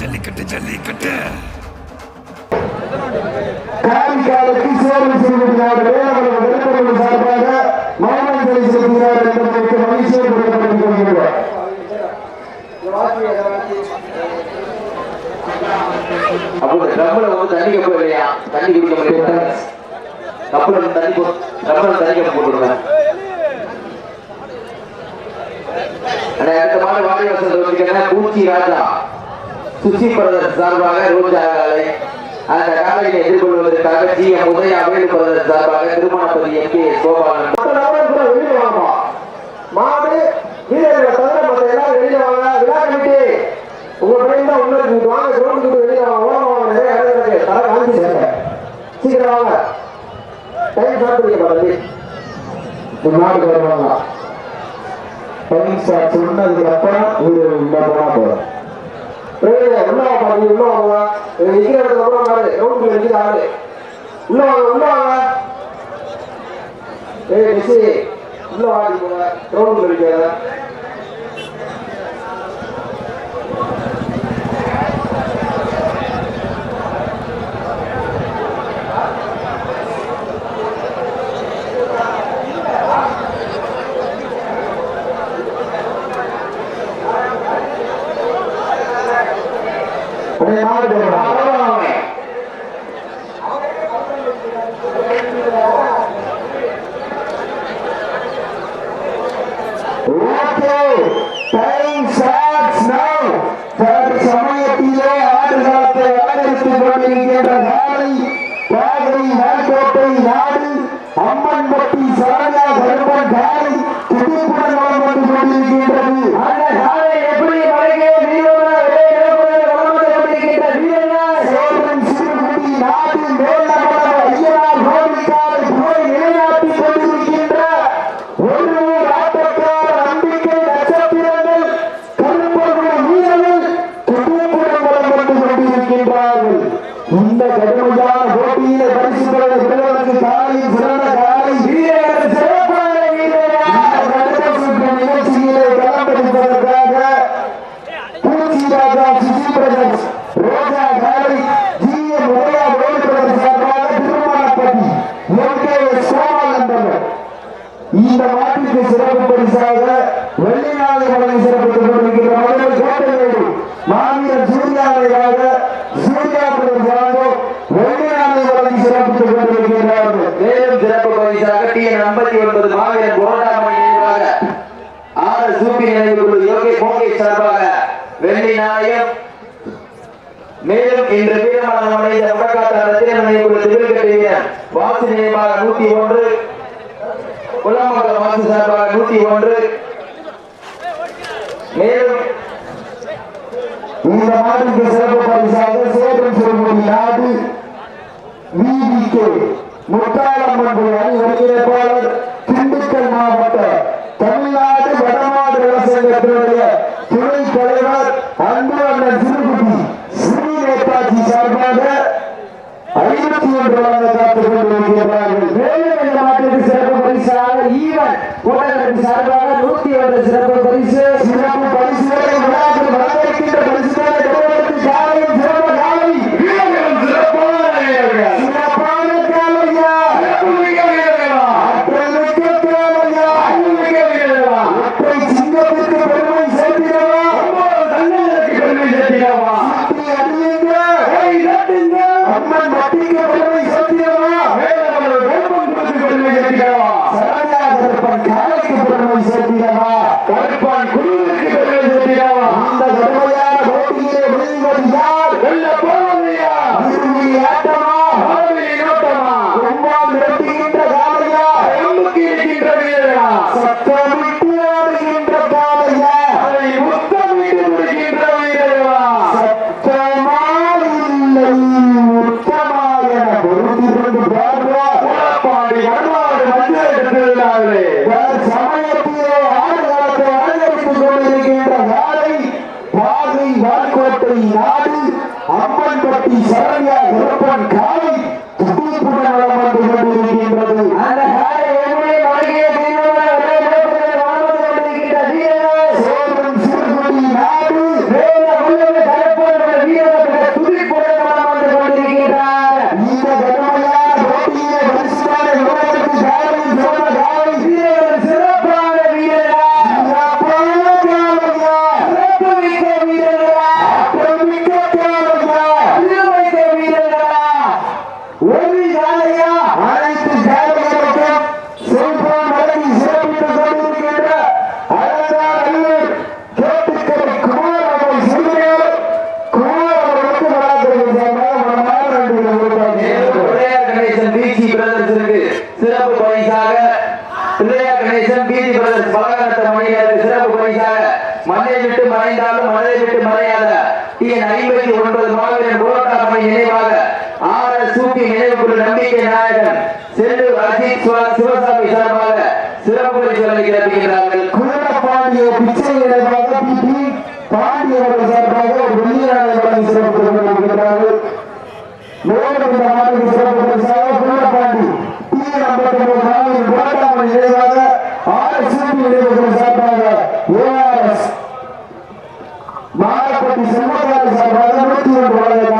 ஜல்லிக்கட்டு ஜல்லிக்கட்டு. சேவை செய்திருக்கிறார் வேளாண் சார்பாக என்பதற்கு மகிழ்ச்சியை அப்போ இந்த ட்ரம்ல வந்து தண்ணி கப்பு இல்லையா தண்ணி குடிக்க முடியாது கப்புல தண்ணி ட்ரம்ல தண்ணி கப்பு போட்டுருங்க அடுத்த பூச்சி ராஜா. சுசி பிரதர் சார்பாக ரோஜா அந்த காலையில் எதிர்கொள்வதற்காக G M Udaya Velu brother சார்பாக திருமணப்பதி எம் கே கோபாலன். மாடு வீரர்களை தவிர மற்ற எல்லாரும் வெளியில வாங்க. விழா கமிட்டி. உங்க பையன் தான் உள்ள இருக்கு. வாங்க கிரௌண்டுக்கு வெளியில வாங்க. ஓரம் வாங்க. நிறைய இடம் இருக்கு. தர காந்தி சீக்கிரம் வாங்க. டைம் சாப்பிடுங்க இந்த மாடு வருவாங்க டைம் சொன்னதுக்கு அப்புறம் இது உள்ள உள்ள வாங்க பாருங்க உள்ள வாங்க இங்க நிக்கிற இடத்துல அப்புறம் பாரு கிரௌண்டுக்கு நிக்கிற ஆளு. உள்ள வாங்க உள்ள வாங்க. ஏய் மிஸ்ஸி உள்ள வாடி போங்க রেমাল বড়া Okay, time starts now. Third ಸಮಯತಿಲೇ ಆಟಗಾರತೆ ಆಡಲಿಕ್ಕೆ ಬರಲಿಕ್ಕೆ ಬದಾರಿ ಪಾಗಲಿ ಹಾಕೋಟೆ ನಾಡಿ ಅಮ್ಮನ್ ಬಟ್ಟಿ ಸಾರಣ மாவீரன் நினைவாக ஆறு சூப்பி நினைவுக்குழு யோகி மோகி சார்பாக வெள்ளி மேலும் இன்று வீரமணம் அடைந்த முடக்காத்த ரத்தின நினைவுக்குழு திருக்கட்டிய வாசு நினைவாக நூத்தி ஒன்று. சார்பாக நூத்தி ஒன்று. மேலும் இந்த மாட்டிற்கு சிறப்பு ஈவன் சார்பாக நூத்தி ஒன்று சிறப்பு பரிசு மலக்கோட்டை நாடு அம்பன்பட்டி சரண்யா இருப்பன் காலை செல்லூர் அஜித் சிவசாமி சார்பாக சிறப்பு பரிசு வழங்கி கிளப்புகிறார்கள் பிச்சை இடமாக பிபி பாண்டிய அவர்கள் சார்பாக ஒரு வெளியான சிறப்பு வருகிறார்கள் மேலும் இந்த நாட்டுக்கு சிறப்பு பரிசாக குலப்பாண்டி டி ஐம்பத்தி ஒன்பது நாளில் சார்பாக ஏஆர்எஸ் மாரப்பட்டி செல்வகாரி சார்பாக ஒன்று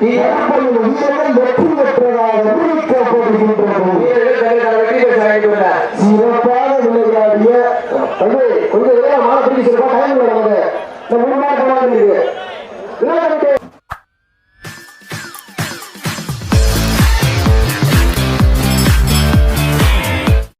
Yeah.